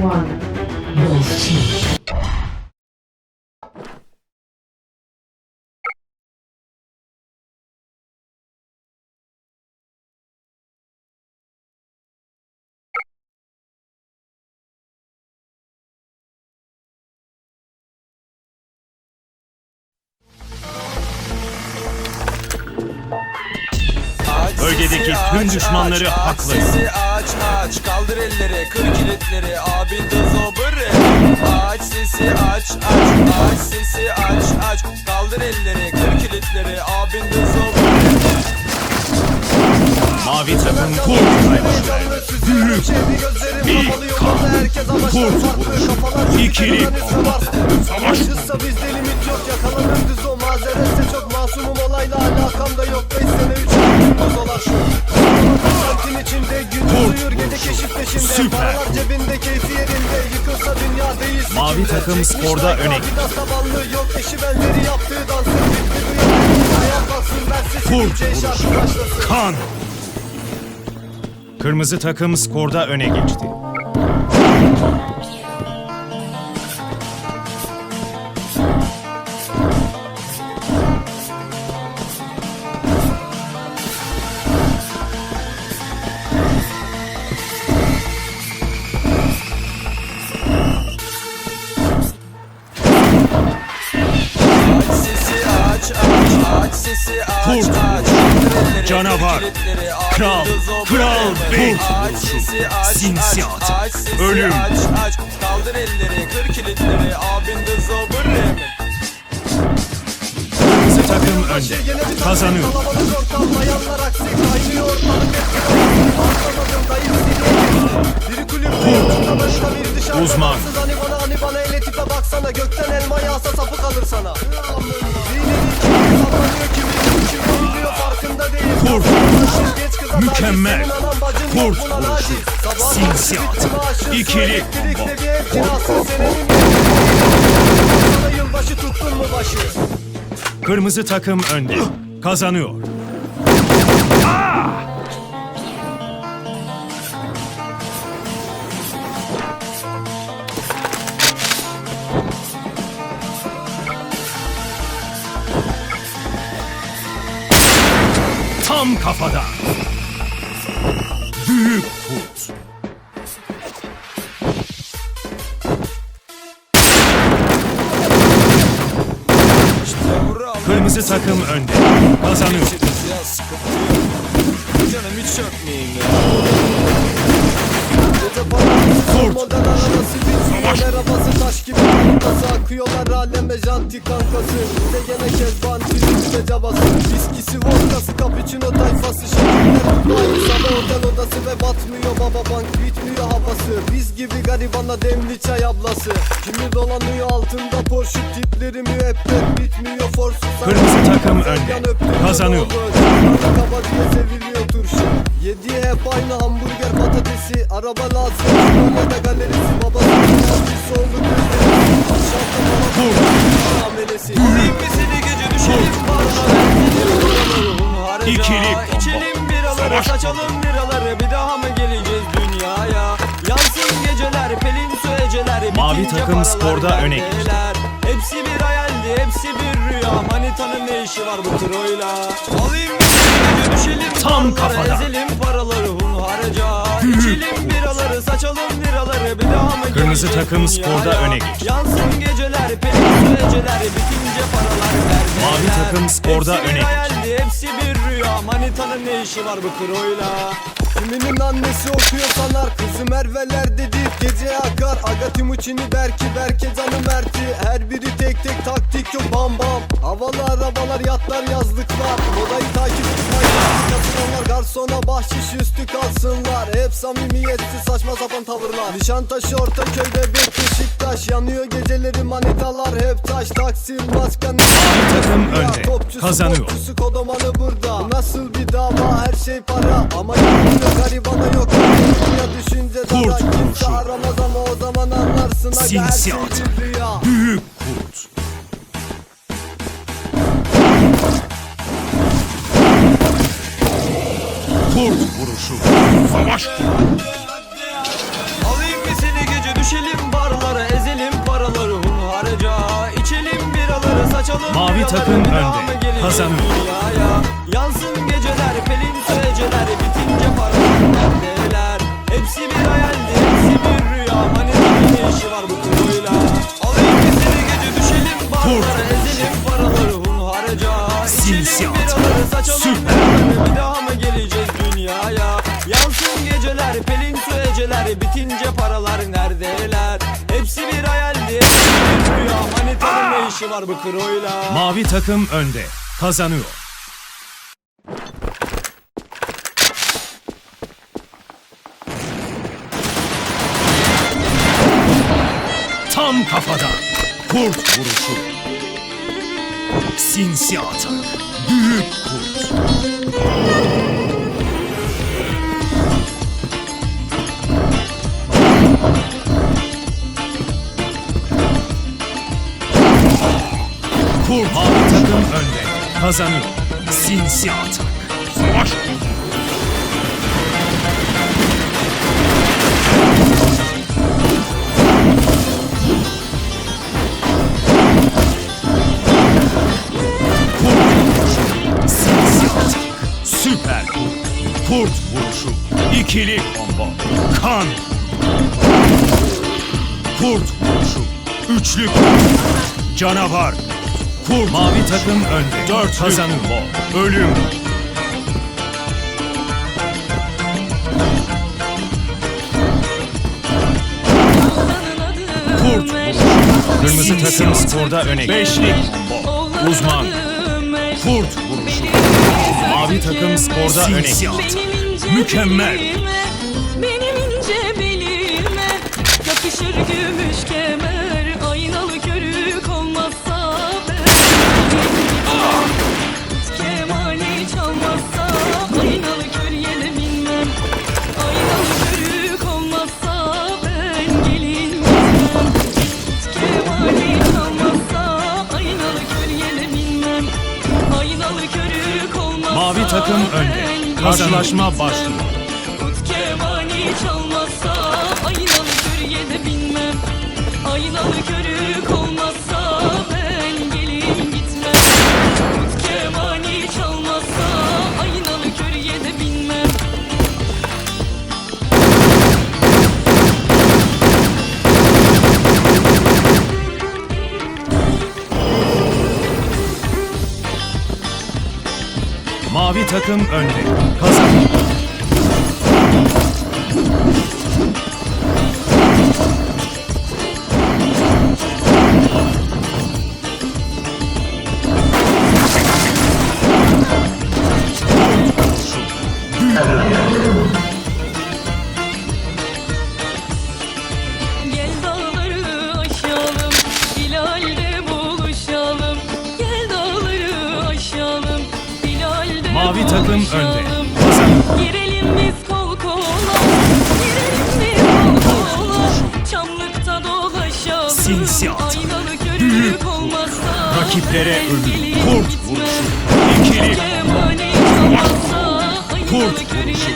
one. Bölgedeki tüm düşmanları haklı. Aç sesi aç aç kaldır elleri kır kilitleri abin de zobırı Aç sesi aç aç aç sesi aç aç. Kaldır elleri kır kilitleri abin de zobırı Mavi takım kurt Büyük bir kan Kurt vuruş İkili Savaş Kızsa bizde limit yok yakalanırdı o mazeretse çok masumum olayla alakam da yok. 5 duyar Ayağa kalksın verse Kurt Kan. Kırmızı takım skorda öne geçti. Sesi aç Kurt aç Canavar. Kral, kral aç Sinsi aç at. aç. Sesi Ölüm. aç. Aç kaldır elleri kır kilitleri. Abin de Kırmızı takım önde. Kazanıyor. Uzman. Baksız bana bana ele tipe baksana Gökten elma yağsa sapı kalır sana. Kim Kurt. Taciz, Mükemmel. Kurt vuruşu. Sinsi at. İkili Kırmızı takım önde. Kazanıyor. Tam kafada. Büyük kurt. Kırmızı takım önde. Kazanıyor. Canım hiç çökmeyeyim ya Kurt. Modern arabası taş gibi kankası Akıyorlar aleme janti kankası Bize gene kezban batmıyor baba bank Bitmiyor havası Biz gibi garibana demli çay ablası Kimi dolanıyor altında Porsche tipleri müebbet Bitmiyor forsu Kırmızı takım önde. Kazanıyor. Kaba diye seviliyor turşu Yediği hep aynı hamburger patatesi Araba lazım Böyle galerisi Babası gözleri Alayım bir seni gece düşelim Savaş. saçalım biraları Bir daha mı geleceğiz dünyaya Yansın geceler pelin söğeceler Mavi takım sporda öne geçti. Hepsi bir hayaldi hepsi bir rüya Manitanın ne işi var bu troyla Alayım düşelim Tam paralara, kafada. Ezelim paraları hunharca İçelim biraları saçalım liraları Bir daha mı Kırmızı takım sporda öne geçti. Yansın geceler pelin süreceler bitince paralar verdiler Mavi takım sporda hepsi öne geçti. hepsi rüya Manitanın ne işi var bu kroyla Kiminin annesi okuyor sanar Kızı Merve'ler dedi gece akar. Aga Timuçin'i Berki Berke canı Mert'i. Her biri tek tek taktik yok bam bam. Havalı arabalar yatlar yazlıklar. Modayı takip garsona bahşiş üstü kalsınlar. Hep samimiyetsiz saçma sapan tavırlar. Nişantaşı Ortaköy Bebek Beşiktaş. Yanıyor geceleri manitalar. Hep taş Taksim maskan takım önde. Topçusu, Kazanıyor. popçusu, kodomanı burada. Bu Nasıl bir dava? Her şey para. Ama yanıyor garibana yok. Dünya düşünce dara Kimse aramaz ama o zaman anlarsın. Aga her şey bir rüya. Büyük Kurt vuruşu. Savaş Alayım mı seni gece düşelim barlara ezelim paraları hunharca içelim biraları saçalım Mavi biraları, takım önde. Hasan. dünyaya? Yansın geceler pelin süreceler bitince paralar neler Hepsi bir hayaldi hepsi bir rüya Hani ne işi var bu kuruyla Alayım mı seni gece düşelim barlara ezelim paraları hunharca içelim biraları saçalım Süper. bir daha Bitince paralar neredeler Hepsi bir hayaldi rüya Manitanın ne işi var bu kuruyla Mavi takım önde. Kazanıyor. Tam kafadan. Kurt vuruşu. Sinsi atak. Büyük önde. Kazanıyor. Sinsi atak. Savaş. Süper kurt. Vuruşu. İkili combo. Kan. Kurt vuruşu. Üçlü kurt. Canavar. Kurt. Mavi takım önde. Dört kazanıyor. Ölüm. Kurt. Kırmızı takım sporda öne. Beşlik combo. Uzman. Kurt vuruşu. Mavi takım sporda öne. Mükemmel. Benim ince belime Yakışır gümüş kemer Karşılaşma başlıyor. Kut kemani çalmazsa aynalı körüye de binmem Aynalı körük Mavi takım önde. Kazanıyor. Rakiplere ölüm. Kurt vuruşu. İkili Kurt vuruşu.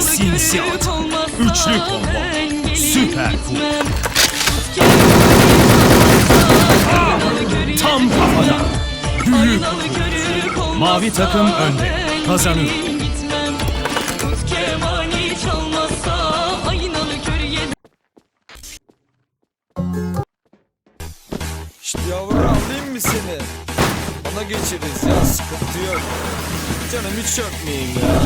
Sinsi olmazsa Üçlü gelin Süper kurt. Tam kafadan. Büyük olmazsa Mavi takım önde. ben İşte yavrum alayım mı seni? Ona geçeriz ya sıkıntı yok. Canım hiç çökmeyeyim ya.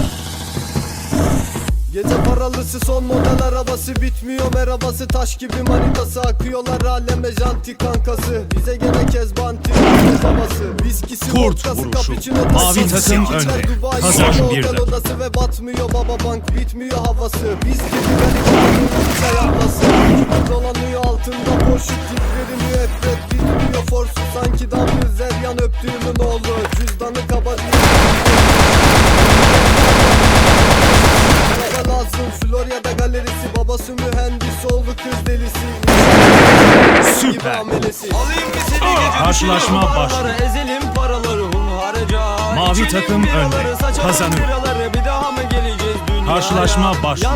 Gece paralısı son model arabası bitmiyor merhabası taş gibi manitası akıyorlar aleme janti kankası bize gene kezbanti kez havası viskisi Kurt vuruşu. Mavi takım önde. Kazan bir dakika. odası ve batmıyor baba bank bitmiyor havası. Biz gibi ablası Vücudu dolanıyor altında boşluk titremiyor hep bitmiyor forsu sanki damlıyor zeryan öptüğümün oğlu. Cüzdanı kaba lazım. Florya'da galerisi. Babası mühendis oğlu kız delisi. Süper. Alayım mı seni Karşılaşma başlıyor. Takım önde. Kazanıyor. Karşılaşma başlıyor.